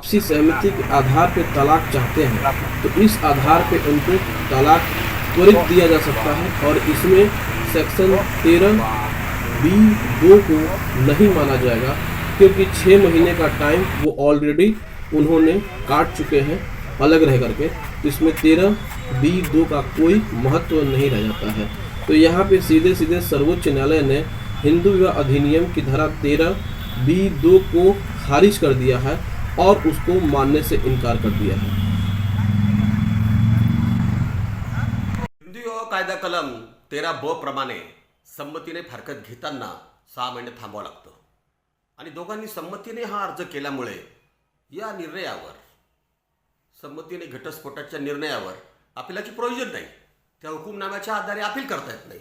आपसी सहमति के आधार पर तलाक चाहते हैं तो इस आधार पर उनको तलाक त्वरित दिया जा सकता है और इसमें सेक्शन तेरह बी दो को नहीं माना जाएगा, क्योंकि छः महीने का टाइम वो ऑलरेडी उन्होंने काट चुके हैं अलग रह करके। तो इसमें तेरह बी दो का कोई महत्व नहीं रह जाता है। तो यहाँ पे सीधे सीधे सर्वोच्च न्यायालय ने हिंदू विवाह अधिनियम की धारा तेरह बी दो को खारिज कर दिया है। और उसको मानने से इनकार कर दिया है। हिंदू हो कायदा कलम तेरा ब प्रमाणे संमतीने फारकत घेताना सहा महिने थांबावं लागतं. आणि दोघांनी संमतीने हा अर्ज केल्यामुळे या निर्णयावर संमतीने घटस्फोटाच्या निर्णयावर अपिलाची प्रयोजन नाही त्या हुकुमनाम्याच्या आधारे अपील करता येत नाही.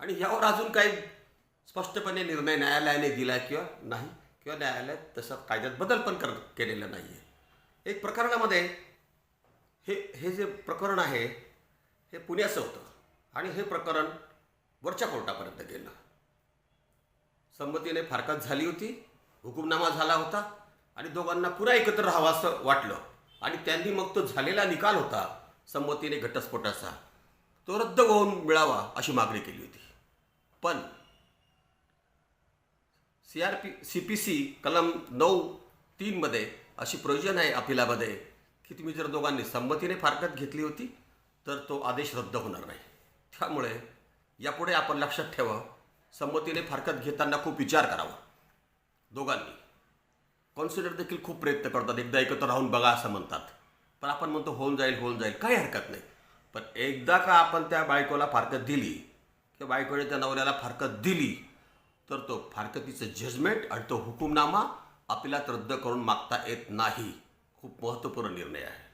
आणि यावर अजून काही स्पष्टपणे निर्णय न्यायालयाने दिला किंवा नाही किंवा न्यायालयात तसा कायद्यात बदल पण कर केलेला नाही आहे एक प्रकरणामध्ये हे हे जे प्रकरण आहे हे पुण्याचं होतं. आणि हे प्रकरण वरच्या कोर्टापर्यंत गेलं. संमतीने फारकत झाली होती हुकुमनामा झाला होता आणि दोघांना पुन्हा एकत्र राहावं असं वाटलं. आणि त्यांनी मग तो झालेला निकाल होता संमतीने घटस्फोटाचा. तो रद्द होऊन मिळावा अशी मागणी केली होती. पण C R P C P C कलम नऊ तीनमध्ये अशी प्रोविजन आहे अपिलामध्ये की तुम्ही जर दोघांनी संमतीने फारकत घेतली होती तर तो आदेश रद्द होणार नाही. त्यामुळे यापुढे आपण लक्षात ठेवा संमतीने फारकत घेताना खूप विचार करावा. दोघांनी. कॉन्सिडर देखील खूप प्रयत्न करतात एकदा एकत्र राहून बघा असं म्हणतात. पण आपण म्हणतो होऊन जाईल होऊन जाईल काही हरकत नाही. पण एकदा का आपण त्या बायकोला फारकत दिली किंवा बायकोने त्या नवऱ्याला फारकत दिली तर तो फारकतीचं जजमेंट आणि तो हुकुमनामा आपल्याला रद्द करून मागता येत नाही. खूप महत्त्वपूर्ण निर्णय आहे.